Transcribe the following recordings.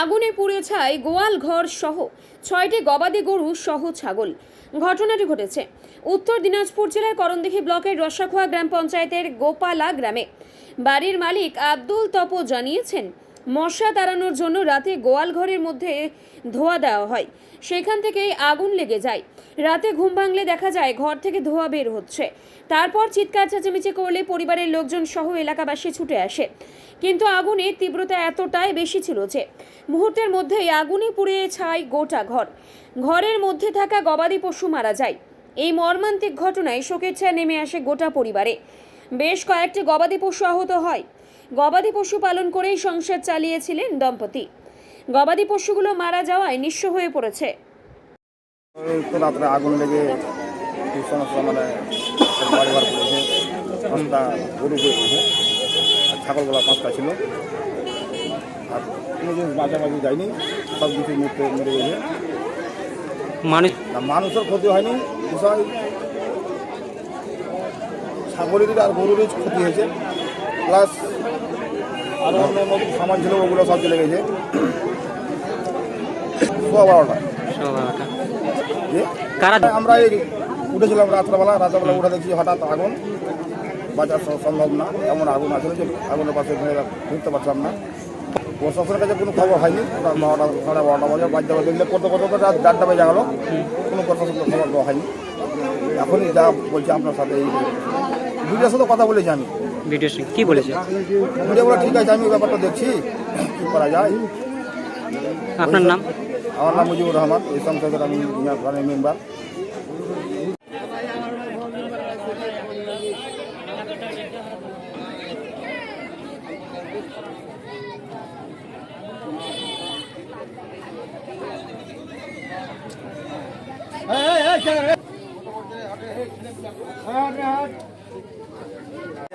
আগুনে পুড়ে ছায় গোয়াল ঘর সহ ছয়টি গবাদি গরু সহ ছাগল। ঘটনাটি ঘটেছে। উত্তর দিনাজপুর জেলার করণদিঘি ব্লকের রসাখোয়া গ্রাম পঞ্চায়েতের গোপালা গ্রামে। বাড়ির মালিক আব্দুল তপ জানিয়েছেন, মশা তাড়ানোর জন্য রাতে গোয়াল ঘরের মধ্যে ধোয়া দেওয়া হয়। সেখান থেকেই আগুন লেগে যায়। রাতে ঘুম ভাঙলে দেখা যায় ঘর থেকে ধোয়া বের হচ্ছে। তারপর চিৎকার চেঁচামেচি করলে পরিবারের লোকজন সহ এলাকাবাসী ছুটে আসে। কিন্তু আগুনের তীব্রতা এতটাই বেশি ছিল যে, মুহূর্তের মধ্যেই আগুনে পুড়ে ছাই গোটা ঘর। ঘরের মধ্যে থাকা গবাদি পশু মারা যায়। এই মর্মান্তিক ঘটনায় শোকের ছায়া নেমে আসে গোটা পরিবারে। বেশ কয়েকটি গবাদি পশু আহত হয়। গবাদি পশু পালন করেই সংসার চালিয়েছিলেন দম্পতি। গবাদি পশুগুলো মারা যাওয়ায় নিঃস্ব হয়ে পড়েছে। তো রাত্রে আগুন লেগে এই সমস্যা মানে পড়েছে পাঁচটা গরু পড়েছে আর ছাগলগুলা পাঁচটা ছিল। আর কোনো জিনিস বাঁচাবাঁচি যায়নি সব কিছু মরতে মরে গেছে। মানুষ মানুষের ক্ষতি হয়নি বিষয় ছাগলের আর গরুরই ক্ষতি হয়েছে। প্লাস আরও অন্য সামান ছিল ওগুলো সব চলে গেছে। সোয়া বারোটা যে কারা আমরা এই উঠেছিলাম রাত্রেবেলা রাত্রেবেলা উঠে দেখছি হঠাৎ আগুন। বাঁচার সম্ভব না এমন আগুন আসলে যে আগুনের পাশে ঘুরে ঘুরতে পারছিলাম না। প্রশাসনের কাছে কোনো খবর হয়নি বারোটা সাড়ে বারোটা বাজে বাজতে বাজে দেখলে করতে করতে করতে রাত চারটা বেজে গেলো কোনো প্রশাসনকে খবর দেওয়া হয়নি। এখনই যা বলছি আপনার সাথে এই ভিডিওর সাথে কথা বলেছি আমি। ভিডিও কি বলেছে? ভিডিও ঠিক আছে আমি ব্যাপারটা দেখছি কী করা যায়। আপনার নাম? আমার নাম মুজিবুর রহমান এই সংসদের আমি মেম্বার।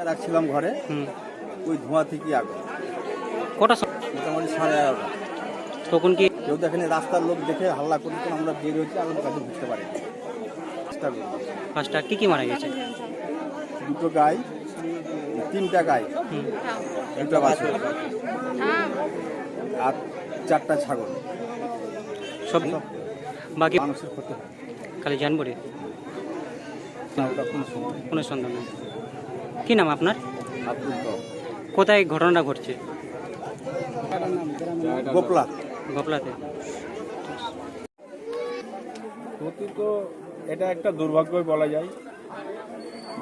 রাখছিলাম ঘরে। হুম। ওই ধোঁয়া থেকে আগুন। কটা মোটামুটি সাড়ে এগারোটা। তখন কি? কেউ দেখেনি রাস্তার লোক দেখে হাল্লা করে তখন আমরা বের হয়েছি আগুন কাছে ঢুকতে পারি পাঁচটা কি কি মারা গেছে? দুটো গাই তিনটা গাই। একটা বাছুর। আর চারটা ছাগল। সব বাকি মানুষের ক্ষতি খালি জানব রে কোনো সন্ধান নেই। কি নাম আপনার? আব্দুল কোথায় ঘটনাটা ঘটছে? গোপলা। গোপলাতে ক্ষতি তো এটা একটা দুর্ভাগ্যই বলা যায়।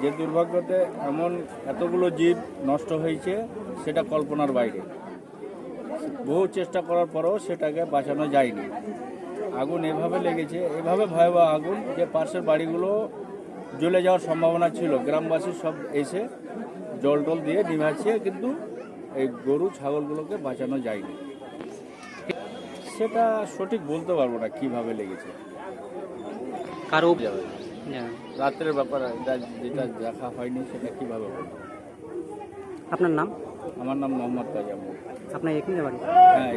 যে দুর্ভাগ্যতে এমন এতগুলো জীব নষ্ট হয়েছে, সেটা কল্পনার বাইরে। বহু চেষ্টা করার পরেও সেটাকে বাঁচানো যায়নি। আগুন এভাবে লেগেছে, এভাবে ভয়াবহ আগুন যে পাশের বাড়িগুলো জ্বলে যাওয়ার সম্ভাবনা ছিল, গ্রামবাসী সব এসে জল টল দিয়ে নিভাচ্ছে, কিন্তু এই গরু, ছাগলগুলোকে বাঁচানো যায়নি। সেটা সঠিক বলতে পারব না কীভাবে লেগেছে। কারও জানেন। রাত্রের ব্যাপার যেটা দেখা হয়নি সেটা কীভাবে বলব? আপনার নাম? আমার নাম মোহাম্মদ কাজাম আপনার এখানে বাড়ি? হ্যাঁ